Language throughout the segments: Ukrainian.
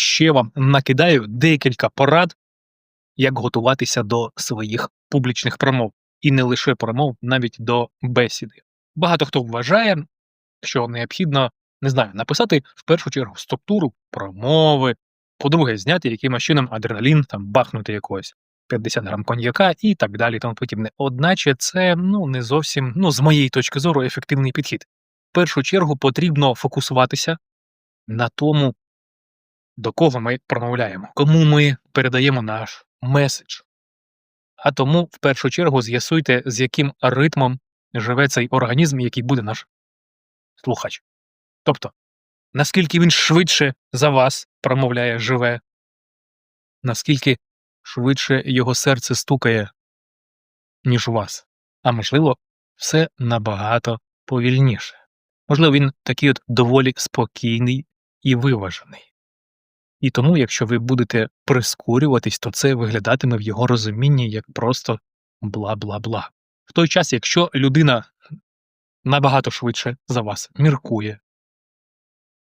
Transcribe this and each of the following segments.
ще вам накидаю декілька порад, як готуватися до своїх публічних промов, і не лише промов, навіть до бесіди. Багато хто вважає, що необхідно не знаю, написати в першу чергу структуру промови, по-друге, зняти якимось чином адреналін, там бахнути якогось 50 грам коньяка і так далі, тому подібне. Одначе це ну не зовсім, ну з моєї точки зору, ефективний підхід. В першу чергу потрібно фокусуватися на тому, до кого ми промовляємо, кому ми передаємо наш меседж. А тому, в першу чергу, з'ясуйте, з яким ритмом живе цей організм, який буде наш слухач. Тобто, наскільки він швидше за вас промовляє живе, наскільки швидше його серце стукає, ніж у вас, а можливо, все набагато повільніше. Можливо, він такий от доволі спокійний і виважений. І тому, якщо ви будете прискорюватись, то це виглядатиме в його розумінні як просто бла бла бла. В той час, якщо людина набагато швидше за вас міркує,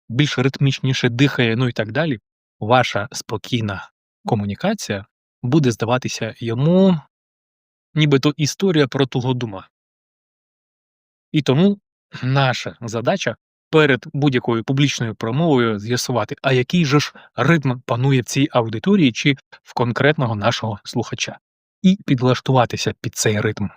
більш ритмічніше дихає, ну і так далі, ваша спокійна комунікація буде здаватися йому нібито історія про тугодума. І тому наша задача перед будь-якою публічною промовою з'ясувати, а який же ж ритм панує в цій аудиторії чи в конкретного нашого слухача, і підлаштуватися під цей ритм.